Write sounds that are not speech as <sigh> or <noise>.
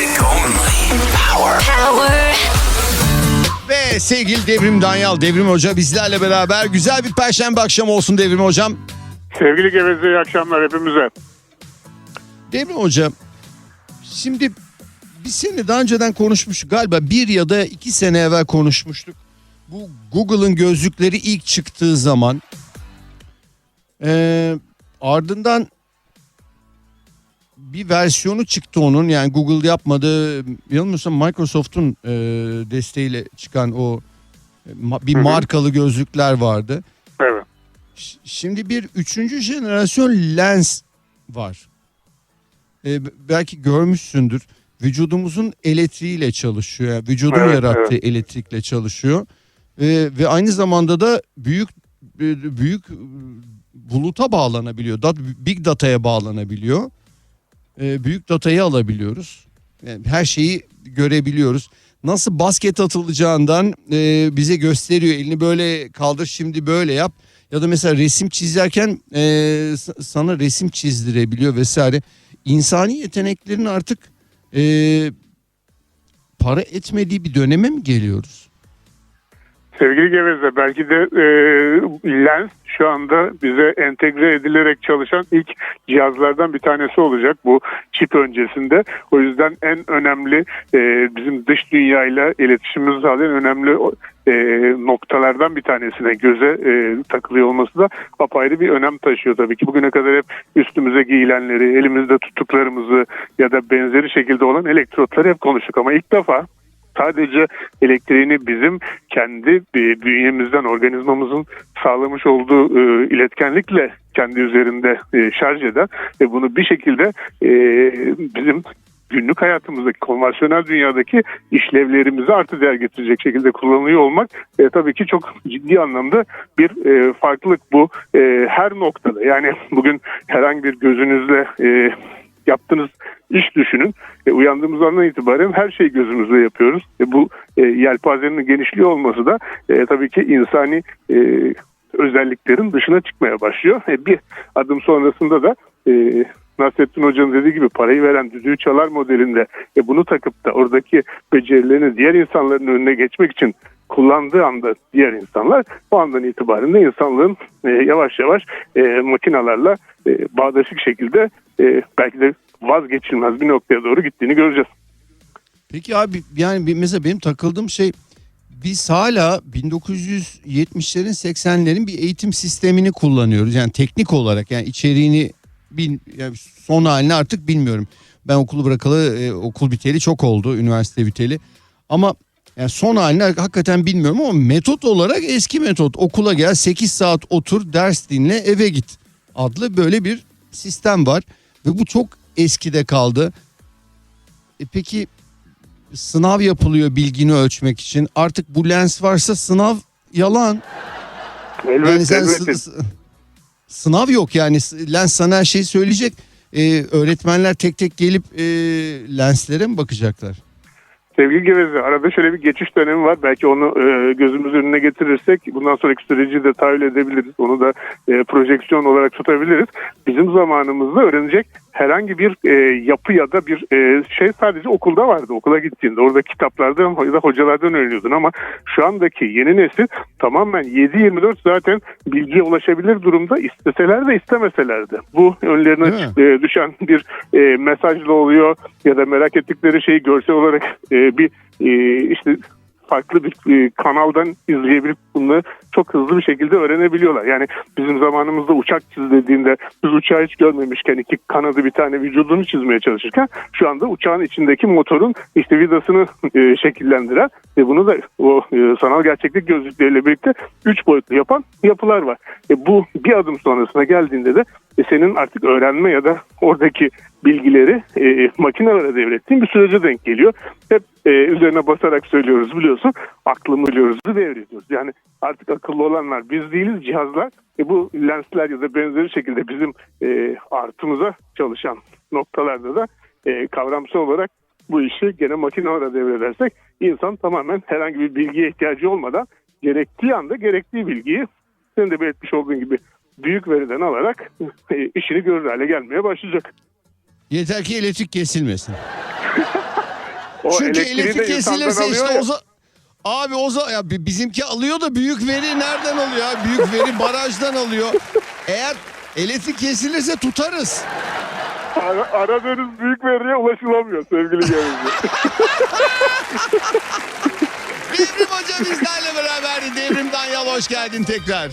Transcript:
Music only. Power. Power. Ve sevgili Devrim Danyal, Devrim Hoca bizlerle beraber güzel bir perşembe akşamı olsun Devrim Hocam. Sevgili Geveze iyi akşamlar hepimize. Devrim Hoca, şimdi biz seninle daha önceden konuşmuştuk galiba bir ya da iki sene evvel konuşmuştuk. Bu Google'ın gözlükleri ilk çıktığı zaman Ee, ardından bir versiyonu çıktı onun yani Google yapmadı yanılmıyorsam Microsoft'un e, desteğiyle çıkan o e, ma- bir Hı hı. markalı gözlükler vardı. Evet. Ş- Şimdi bir üçüncü jenerasyon lens var. B- belki görmüşsündür. Vücudumuzun elektriğiyle çalışıyor. Yani vücudun Evet, yarattığı elektrikle çalışıyor. Ee, ve aynı zamanda da büyük e, büyük e, buluta bağlanabiliyor. Dat, big data'ya bağlanabiliyor. Ee, büyük datayı alabiliyoruz. Yani her şeyi görebiliyoruz. Nasıl basket atılacağından e, bize gösteriyor. Elini böyle kaldır şimdi böyle yap. Ya da mesela resim çizerken e, sana resim çizdirebiliyor vesaire. İnsani yeteneklerin artık e, para etmediği bir döneme mi geliyoruz? Sevgili Geveze belki de e, lens şu anda bize entegre edilerek çalışan ilk cihazlardan bir tanesi olacak bu çip öncesinde. O yüzden en önemli e, bizim dış dünyayla iletişimimizi sağlayan önemli e, noktalardan bir tanesine göze e, takılıyor olması da apayrı bir önem taşıyor tabii ki. Bugüne kadar hep üstümüze giyilenleri, elimizde tuttuklarımızı ya da benzeri şekilde olan elektrotları hep konuştuk ama ilk defa sadece elektriğini bizim kendi e, bünyemizden, organizmamızın sağlamış olduğu e, iletkenlikle kendi üzerinde e, şarj eden ve bunu bir şekilde e, bizim günlük hayatımızdaki konvansiyonel dünyadaki işlevlerimizi artı değer getirecek şekilde kullanılıyor olmak e, tabii ki çok ciddi anlamda bir e, farklılık bu e, her noktada. Yani <laughs> bugün herhangi bir gözünüzle e, yaptığınız iş düşünün. E, uyandığımız andan itibaren her şeyi gözümüzle yapıyoruz. E, bu e, yelpazenin genişliği olması da e, tabii ki insani e, özelliklerin dışına çıkmaya başlıyor. E, bir adım sonrasında da e, Nasrettin Hoca'nın dediği gibi parayı veren düdüğü çalar modelinde e, bunu takıp da oradaki becerilerini diğer insanların önüne geçmek için kullandığı anda diğer insanlar o andan itibaren de insanlığın e, yavaş yavaş e, makinalarla e, bağdaşık şekilde e, belki de vazgeçilmez bir noktaya doğru gittiğini göreceğiz. Peki abi yani mesela benim takıldığım şey biz hala 1970'lerin 80'lerin bir eğitim sistemini kullanıyoruz. Yani teknik olarak yani içeriğini bil, yani son halini artık bilmiyorum. Ben okulu bırakalı e, okul biteli çok oldu üniversite biteli. Ama yani son halini hakikaten bilmiyorum ama metot olarak eski metot. Okula gel 8 saat otur ders dinle eve git adlı böyle bir sistem var. Ve bu çok eskide kaldı. E peki sınav yapılıyor bilgini ölçmek için. Artık bu lens varsa sınav yalan. Elbette, Yani sen elbette. sı- sı- sınav yok yani lens sana her şeyi söyleyecek. E, öğretmenler tek tek gelip e, lenslere mi bakacaklar? Sevgili Geveze arada şöyle bir geçiş dönemi var. Belki onu e, gözümüz önüne getirirsek bundan sonraki süreci de tahayyül edebiliriz. Onu da e, projeksiyon olarak tutabiliriz. Bizim zamanımızda öğrenecek herhangi bir e, yapı ya da bir e, şey sadece okulda vardı. Okula gittiğinde orada kitaplardan ya da hocalardan öğreniyordun ama şu andaki yeni nesil tamamen 7-24 zaten bilgiye ulaşabilir durumda isteseler de istemeseler de. Bu önlerine e, düşen bir e, mesajla oluyor ya da merak ettikleri şeyi görsel olarak e, bir e, işte farklı bir e, kanaldan izleyebilip bunu çok hızlı bir şekilde öğrenebiliyorlar. Yani bizim zamanımızda uçak çizildiğinde biz uçağı hiç görmemişken iki kanadı bir tane vücudunu çizmeye çalışırken şu anda uçağın içindeki motorun işte vidasını e, şekillendiren ve bunu da o e, sanal gerçeklik gözlükleriyle birlikte üç boyutlu yapan yapılar var. E, bu bir adım sonrasına geldiğinde de e, senin artık öğrenme ya da oradaki bilgileri e, makinelere devrettiğin bir sürece denk geliyor. Hep e, üzerine basarak söylüyoruz biliyorsun. Aklımı biliyoruz devrediyoruz. Yani artık akıllı olanlar biz değiliz cihazlar. E, bu lensler ya da benzeri şekilde bizim e, artımıza çalışan noktalarda da e, kavramsal olarak bu işi gene makinelere devredersek insan tamamen herhangi bir bilgiye ihtiyacı olmadan gerektiği anda gerektiği bilgiyi senin de belirtmiş olduğun gibi büyük veriden alarak e, işini görür hale gelmeye başlayacak. Yeter ki elektrik kesilmesin. O Çünkü elektriği de elektrik insandan kesilirse işte ya. o za- Abi o zaman ya bi- bizimki alıyor da büyük veri nereden alıyor ya? Büyük veri barajdan alıyor. Eğer elektrik kesilirse tutarız. Ara- aradığınız büyük veriye ulaşılamıyor sevgili Geveze. <laughs> Devrim Hoca bizlerle beraberdi. Devrim Danyal hoş geldin tekrar.